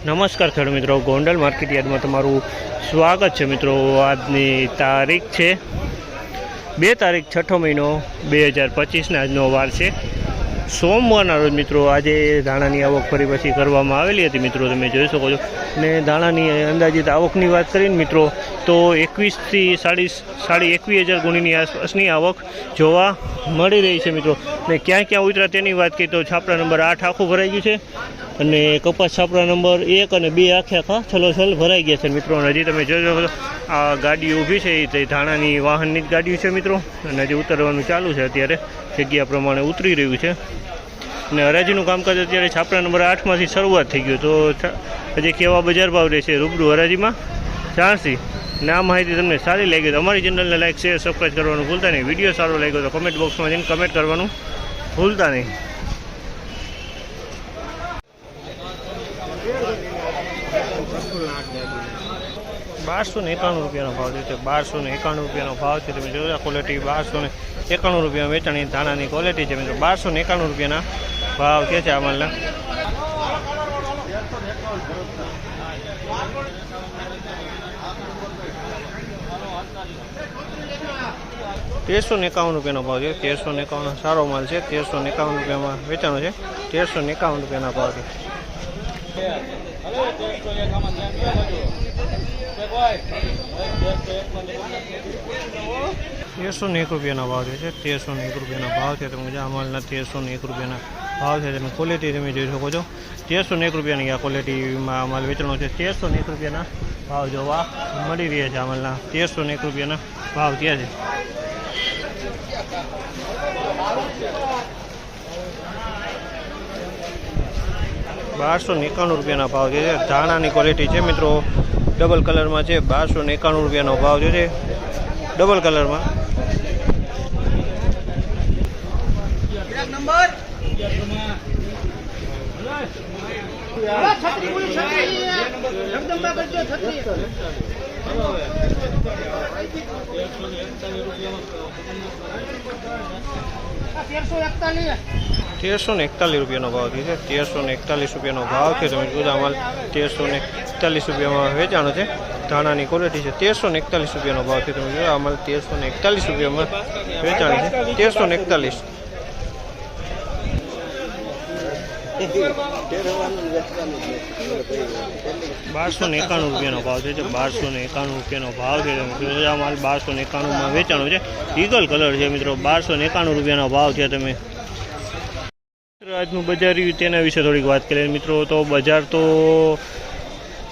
નમસ્કાર ખેડૂત મિત્રો, ગોંડલ માર્કેટ યાર્ડમાં તમારું સ્વાગત છે મિત્રો. આજની તારીખ છે બે તારીખ છઠ્ઠો મહિનો બે હજાર પચીસના આજનો વાર છે. સોમવારના રોજ મિત્રો આજે ધાણાની આવક ફરી પછી કરવામાં આવેલી હતી મિત્રો, તમે જોઈ શકો છો. ને ધાણાની અંદાજિત આવકની વાત કરીને મિત્રો તો એકવીસથી સાડી સાડી એકવીસ હજાર ગુણીની આસપાસની આવક જોવા મળી રહી છે મિત્રો. ને ક્યાં ક્યાં ઉતરા તેની વાત કરીએ તો છાપરા નંબર આઠ આખું ભરાઈ ગયું છે. અને કપાસ છાપરા નંબર એક અને બે આખે આખા છલોછલ ભરાઈ ગયા છે મિત્રો. હજી તમે જોજો આ ગાડી ઊભી છે, એ ધાણાની વાહનની જ ગાડીઓ છે મિત્રો. અને હજી ઉતરવાનું ચાલુ છે અત્યારે. જગ્યા પ્રમાણે ઉતરી રહ્યું છે. અને હરાજીનું કામકાજ અત્યારે છાપરા નંબર આઠમાંથી શરૂઆત થઈ ગયું. તો હજી કેવા બજાર ભાવ રહેશે રૂબરૂ હરાજીમાં? જાણશી અને આ માહિતી તમને સારી લાગી તો અમારી ચેનલને લાઈક શેર સબસ્ક્રાઈબ કરવાનું ભૂલતા નહીં. વીડિયો સારો લાગ્યો તો કમેન્ટ બોક્સમાં જઈને કમેન્ટ કરવાનું ભૂલતા નહીં. બારસો ને એકાણું રૂપિયાનો ભાવ છે. બારસો ને એકાણું રૂપિયાનો ભાવ છે તમે જોયો ક્વોલિટી બારસો ને એકાણું રૂપિયા વેચાણી ધાણાની ક્વોલિટી છે મિત્રો. બારસો ને એકાણું રૂપિયાના ભાવ કે છે આ માલના. તેરસો એકાવન રૂપિયાનો ભાવ છે. તેરસો એકાવન સારો માલ છે. તેરસો એકાવન રૂપિયામાં વેચાણો છે. તેરસો એકાવન રૂપિયાના ભાવ છે. તેરસો એક રૂપિયાના ભાવ છે. તેરસો એક રૂપિયાના ભાવ છે. તમે આ માલના તેરસો એક રૂપિયાના ભાવ છે તમે ક્વોલિટી તમે જોઈ શકો છો. તેરસો ને એક રૂપિયાની આ ક્વોલિટીમાં માલ વેચાણો છે. તેરસો ને એક રૂપિયાના ભાવ જોવા મળી રહ્યા છે આ માલના. તેરસો ને એક રૂપિયાના ભાવ ત્યાં છે. બારસો એકાણું રૂપિયાના ભાવ છે. ધાણાની ક્વોલિટી છે મિત્રો. ડબલ કલરમાં છે. બારસો એકાણું રૂપિયાનો ભાવ છે. ડબલ કલરમાં તેરસો ને એકતાલીસ રૂપિયાનો ભાવ છે. તેરસો ને એકતાલીસ રૂપિયાનો ભાવ છે. તમે જુદા માલ તેરસો ને એકતાલીસ રૂપિયામાં વેચાણો છે. ધાણાની ક્વોલિટી છે. તેરસો ને એકતાલીસ રૂપિયાનો ભાવ છે તમે જોયો માલ તેરસો ને એકતાલીસ રૂપિયામાં વેચાણો છે. તેરસો ને એકતાલીસ. બારસો ને એકાણું રૂપિયાનો ભાવ છે બારસો ને એકાણું રૂપિયાનો ભાવ છે મિત્રો માલ બારસો ને એકાણુંમાં વેચાણો છે. ઈગલ કલર છે મિત્રો બારસો ને એકાણું રૂપિયાનો ભાવ છે તમે. મિત્રો, આજનું બજાર રહ્યું તેના વિશે થોડીક વાત કરીએ. મિત્રો તો બજાર તો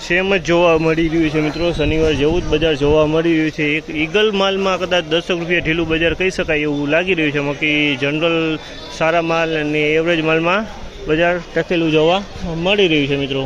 સેમ જ જોવા મળી રહ્યું છે મિત્રો. શનિવાર જેવું જ બજાર જોવા મળી રહ્યું છે. એક ઈગલ માલમાં કદાચ દસક રૂપિયા ઢીલું બજાર કહી શકાય એવું લાગી રહ્યું છે. બાકી જનરલ સારા માલ અને એવરેજ માલમાં બજાર ટકેલું જોવા મળી રહ્યું છે મિત્રો.